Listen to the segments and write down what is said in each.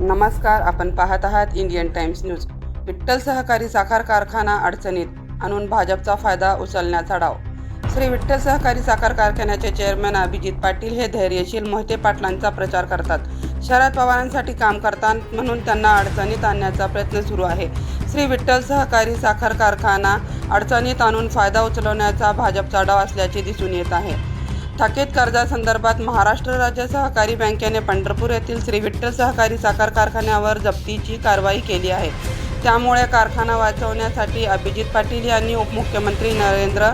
नमस्कार आपण पाहत आहात इंडियन टाइम्स न्यूज. विठ्ठल सहकारी साखर कारखाना अडचणीत आणून भाजपचा फायदा उचलण्याचा डाव. श्री विठ्ठल सहकारी साखर कारखान्याचे चेअरमॅन अभिजित पाटील हे धैर्यशील मोहिते पाटलांचा प्रचार करतात. शरद पवारांसाठी काम करतात म्हणून त्यांना अडचणीत आणण्याचा प्रयत्न सुरू आहे. श्री विठ्ठल सहकारी साखर कारखाना अडचणीत आणून फायदा उचलवण्याचा भाजपचा डाव असल्याचे दिसून येत आहे. थकीत कर्जासंदर्भात महाराष्ट्र राज्य सहकारी बँकेने पंढरपूर येथील श्री विठ्ठल सहकारी साखर कारखान्यावर जप्तीची कारवाई केली आहे. त्यामुळे कारखाना वाचवण्यासाठी अभिजित पाटील यांनी उपमुख्यमंत्री नरेंद्र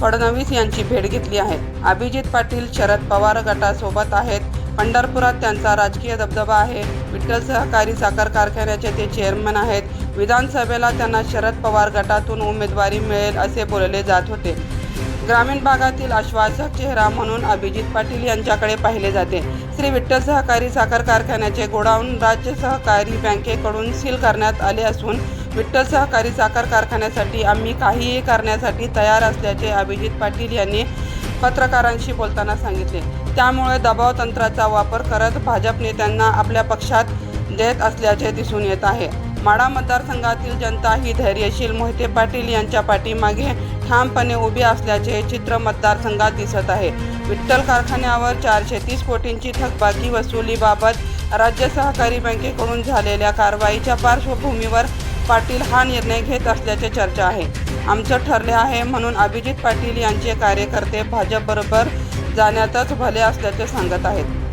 फडणवीस यांची भेट घेतली आहे. अभिजित पाटील शरद पवार गटासोबत आहेत. पंढरपुरात त्यांचा राजकीय दबदबा आहे. विठ्ठल सहकारी साखर कारखान्याचे ते चेअरमन आहेत. विधानसभेला त्यांना शरद पवार गटातून उमेदवारी मिळेल असे बोलले जात होते. ग्रामीण भागातील आश्वासक चेहरा म्हणून अभिजित पाटील यांच्याकडे पाहिले जाते. श्री विठ्ठल सहकारी साखर कारखान्याचे गोडाऊन राज्य सहकारी बँकेकडून सील करण्यात आले असून विठ्ठल सहकारी साखर कारखान्यासाठी आम्ही काहीही करण्यासाठी तयार असल्याचे अभिजित पाटील यांनी पत्रकारांशी बोलताना सांगितले. त्यामुळे दबाव तंत्राचा वापर करत भाजप नेत्यांना आपल्या पक्षात देत असल्याचे दिसून येत आहे. माडा मतदारसंघातील जनता ही धैर्यशील मोहिते पाटील यांच्या पाठीमागे ठामपणे उभी असल्याचे चित्र मतदारसंघात दिसत आहे. विठ्ठल कारखान्यावर चारशे तीस कोटींची थकबाकी वसुलीबाबत राज्य सहकारी बँकेकडून झालेल्या कारवाईच्या पार्श्वभूमीवर पाटील हा निर्णय घेत असल्याचे चर्चा आहे. आमचं ठरले आहे म्हणून अभिजित पाटील यांचे कार्यकर्ते भाजपबरोबर जाण्यातच भले असल्याचे सांगत आहेत.